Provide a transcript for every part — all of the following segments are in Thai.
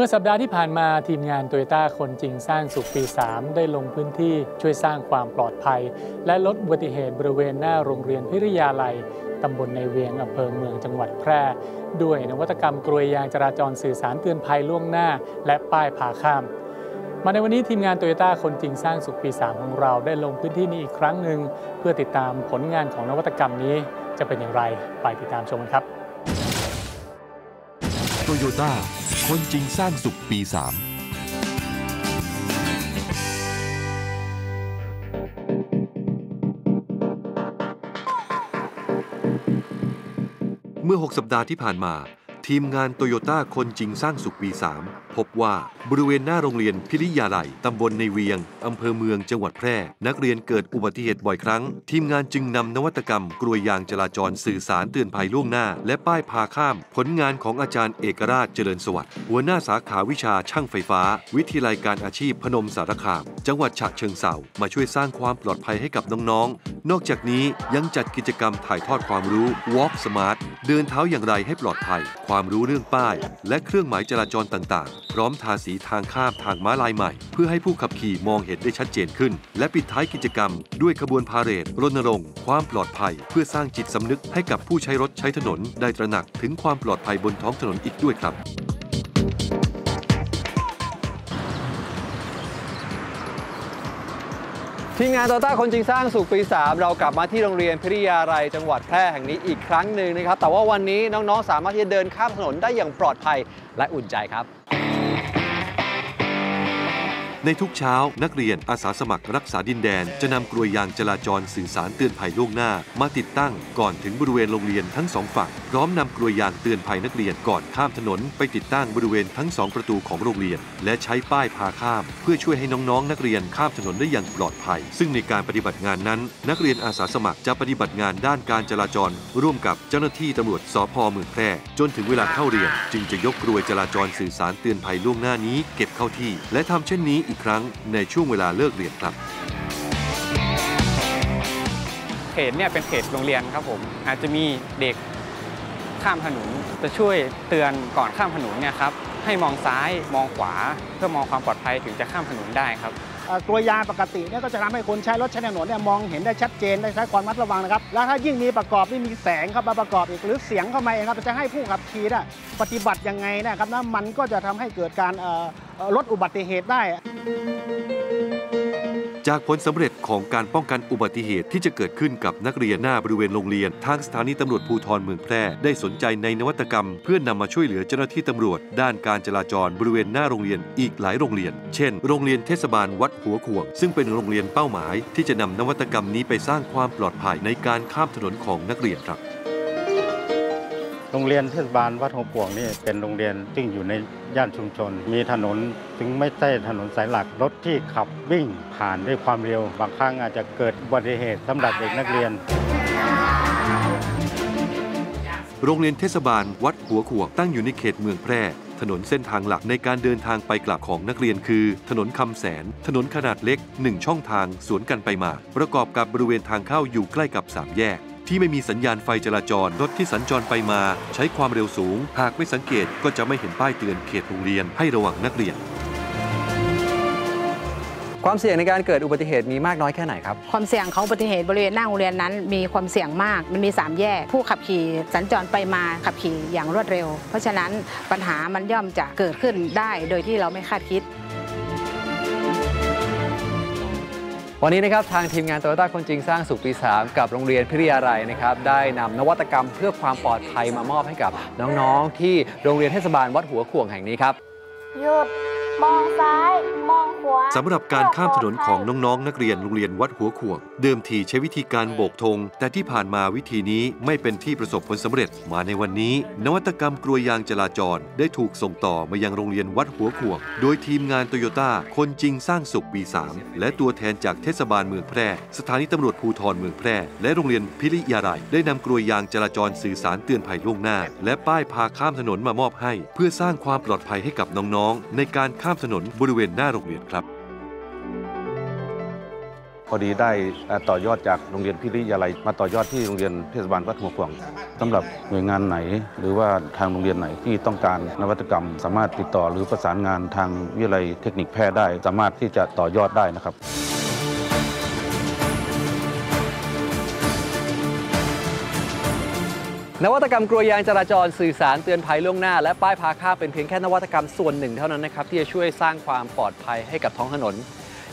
มื่อสัปดาห์ที่ผ่านมาทีมงานโตโยต้าคนจริงสร้างสุขปี 3 ได้ลงพื้นที่ช่วยสร้างความปลอดภัย และลดอุบัติเหตุบริเวณหน้าโรงเรียนพิริยาลัยตำบลในเวียงอำเภอเมืองจังหวัดแพร่ ด้วยนวัตกรรมกลวยยางจราจรสื่อสารเตือนภัยล่วงหน้า และป้ายผ่าข้ามมาในวันนี้ทีมงานโตโยต้าคนจริงสร้างสุขปี 3 ของเราได้ลงพื้นที่นี้อีกครั้งหนึ่งเพื่อติดตามผลงานของนวัตกรรมนี้จะเป็นอย่างไร ไปติดตามชมกันครับโตโยต้า คนจริงสร้างสุขปี 3เมื่อ 6 สัปดาห์ที่ผ่านมา ทีมงานโตโยต้าคนจริงสร้างสุขปี 3 พบว่าบริเวณหน้าโรงเรียนพิริยาไลยตำบลในเวียง อำเภอเมืองจังหวัดแพร่ นักเรียนเกิดอุบัติเหตุบ่อยครั้ง ทีมงานจึงนำนวัตกรรม กลวยยางจราจรสื่อสารเตือนภัยล่วงหน้า และป้ายพาข้าม ผลงานของอาจารย์เอกราชเจริญสวัสดิ์หัวหน้าสาขาวิชาช่างไฟฟ้า วิทยาลัยการอาชีพพนมสารคาม จังหวัดฉะเชิงเทรามาช่วยสร้างความปลอดภัยให้กับน้องๆ นอกจากนี้ยังจัดกิจกรรมถ่ายทอดความรู้ Walk Smart เดินเท้าอย่างไรให้ปลอดภัยความรู้เรื่องป้าย และเครื่องหมายจราจรต่างๆ พร้อมทาสีทางข้ามทางม้าลายใหม่ เพื่อให้ผู้ขับขี่มองเห็นได้ชัดเจนขึ้น และปิดท้ายกิจกรรม ด้วยขบวนพาเหรดรณรงค์ความปลอดภัย เพื่อสร้างจิตสำนึกให้กับผู้ใช้รถใช้ถนน ได้ตระหนักถึงความปลอดภัยบนท้องถนนอีกด้วยครับ ทีมงานโตต้าคนจริงสร้างสุขปี 3 เรากลับมาที่โรงเรียนพิริยาไรจังหวัดแพร่แห่งนี้อีกครั้งหนึ่งนะครับ แต่ว่าวันนี้น้องๆ สามารถที่จะเดินข้ามถนนได้อย่างปลอดภัยและอุ่นใจครับ ในทุกเช้านักเรียนอาสาสมัครรักษาดินแดน จะนำกลวยยางจราจรสื่อสารเตือนภัยล่วงหน้า มาติดตั้งก่อนถึงบริเวณโรงเรียนทั้งสองฝั่ง พร้อมนำกลวยยางเตือนภัยนักเรียนก่อนข้ามถนน ไปติดตั้งบริเวณทั้งสองประตูของโรงเรียน และใช้ป้ายพาข้าม เพื่อช่วยให้น้องๆ นักเรียนข้ามถนนได้อย่างปลอดภัย ซึ่งในการปฏิบัติงานนั้น นักเรียนอาสาสมัครจะปฏิบัติงานด้านการจราจร ร่วมกับเจ้าหน้าที่ตำรวจสพเมืองแพร่จนถึงเวลาเข้าเรียน จึงจะยกกลวยจราจรสื่อสารเตือนภัยล่วงหน้านี้ เก็บเข้าที่ และทำเช่นนี้อีกครั้งในช่วงเวลาเลิกเรียนครับเพจเนี่ยเป็นเพจโรงเรียนครับผมอาจจะมีเด็กข้ามถนนจะช่วยเตือนก่อนข้ามถนนเนี่ยครับให้มองซ้ายมองขวา เพื่อมองความปลอดภัยถึงจะข้ามถนนได้ครับเอ่อกลวยยางปกติเนี่ยก็จะทำให้คนใช้รถใช้ถนนเนี่ยมองเห็นได้ชัดเจนได้ใช้ความระมัดระวังนะครับ แล้วถ้ายิ่งมีประกอบที่มีแสงเข้ามาประกอบอีกหรือเสียงเข้ามาเองครับจะให้ผู้ขับขี่น่ะปฏิบัติยังไงนะครับนะมันก็จะทำให้เกิดการเอ่อเอ่อ ลดอุบัติเหตุได้ จากผลสำเร็จของการป้องกันอุบัติเหตุที่จะเกิดขึ้นกับนักเรียนหน้าบริเวณโรงเรียน ทางสถานีตำรวจภูธรเมืองแพร่ได้สนใจในนวัตกรรม เพื่อนำมาช่วยเหลือเจ้าหน้าที่ตำรวจ ด้านการจราจรบริเวณหน้าโรงเรียนอีกหลายโรงเรียน เช่น โรงเรียนเทศบาลวัดหัวขวง ซึ่งเป็นโรงเรียนเป้าหมาย ที่จะนำนวัตกรรมนี้ไปสร้างความปลอดภัยในการข้ามถนนของนักเรียนครับ โรงเรียนเทศบาลวัดหัวปวงนี่เป็นโรงเรียนซึ่งอยู่ในย่านชุมชน มีถนนถึงไม่ใช่ถนนสายหลักรถที่ขับวิ่งผ่านด้วยความเร็ว บางครั้งอาจจะเกิดอุบัติเหตุสำหรับเด็กนักเรียน โรงเรียนเทศบาลวัดหัวขวงตั้งอยู่ในเขตเมืองแพร่ถนนเส้นทางหลักในการเดินทางไปกลับของนักเรียนคือ ถนนคำแสน ถนนขนาดเล็ก 1 ช่องทางสวนกันไปมา ประกอบกับบริเวณทางเข้าอยู่ใกล้กับสามแยก ที่ไม่มีสัญญาณไฟจราจรรถที่สัญจรไปมา ใช้ความเร็วสูง หากไม่สังเกตก็จะไม่เห็นป้ายเตือนเขตโรงเรียนให้ระวังนักเรียน ความเสี่ยงในการเกิดอุบัติเหตุมีมากน้อยแค่ไหนครับ ความเสี่ยงของอุบัติเหตุบริเวณหน้าโรงเรียนนั้น มีความเสี่ยงมาก มันมี 3 แยก ผู้ขับขี่สัญจรไปมาขับขี่อย่างรวดเร็ว เพราะฉะนั้นปัญหามันย่อมจะเกิดขึ้นได้โดยที่เราไม่คาดคิด วันนี้นะครับทางทีมงานโตโยต้าคนจริงสร้างสุขปี 3 กับโรงเรียนพิริยาลัยนะครับได้นำนวัตกรรมเพื่อความปลอดภัยมามอบให้กับน้องๆ ที่โรงเรียนเทศบาลวัดหัวข่วงแห่งนี้ครับหยุด มองซ้าย มองขวาสำหรับการข้ามถนนของน้องๆ นักเรียนโรงเรียนวัดหัวขวง เดิมทีใช้วิธีการโบกธง แต่ที่ผ่านมาวิธีนี้ไม่เป็นที่ประสบผลสำเร็จ มาในวันนี้ นวัตกรรมกลวยยางจราจร ได้ถูกส่งต่อมายังโรงเรียนวัดหัวขวง โดยทีมงานโตโยต้าคนจริงสร้างสุขปี3และตัวแทนจากเทศบาลเมืองแพร่ สถานีตำรวจภูธรเมืองแพร่ และโรงเรียนพิริยาลัยได้นำกลวยยางจราจรสื่อสารเตือนภัยล่วงหน้า และป้ายพาข้ามถนนมามอบให้ เพื่อสร้างความปลอดภัยให้กับน้องๆ ในการข้ามถนนบริเวณหน้าโรงเรียนครับ พอดีได้ต่อยอดจากโรงเรียนพิริยาลัยมาต่อยอดที่โรงเรียนเทศบาลวัดหัวขวงสำหรับหน่วยงานไหน หรือว่าทางโรงเรียนไหนที่ต้องการนวัตกรรม สามารถติดต่อหรือประสานงานทางวิทยาลัยเทคนิคแพทย์ได้ สามารถที่จะต่อยอดได้นะครับ นวัตกรรมกลัวยางจราจรสื่อสารเตือนภัยล่วงหน้า และป้ายพาข้ามเป็นเพียงแค่นวัตกรรมส่วนหนึ่งเท่านั้นนะครับที่จะช่วยสร้างความปลอดภัยให้กับท้องถนน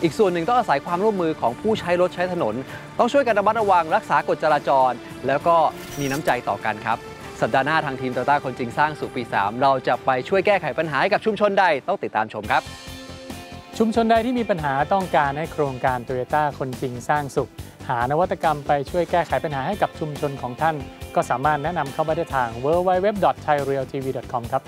อีกส่วนหนึ่งต้องอาศัยความร่วมมือของผู้ใช้รถใช้ถนน ต้องช่วยกันระมัดระวังรักษากฎจราจร แล้วก็มีน้ำใจต่อกันครับ สัปดาห์หน้าทางทีมโตต้าคนจริงสร้างสู่ปี 3 เราจะไปช่วยแก้ไขปัญหาให้กับชุมชนใดต้องติดตามชมครับ ชุมชนใดที่มีปัญหาต้องการให้โครงการโตโยต้าคนจริงสร้างสุข หานวัตกรรมไปช่วยแก้ไขปัญหาให้กับชุมชนของท่าน ก็สามารถแนะนำเข้ามาได้ทาง www.thairealtv.com ครับ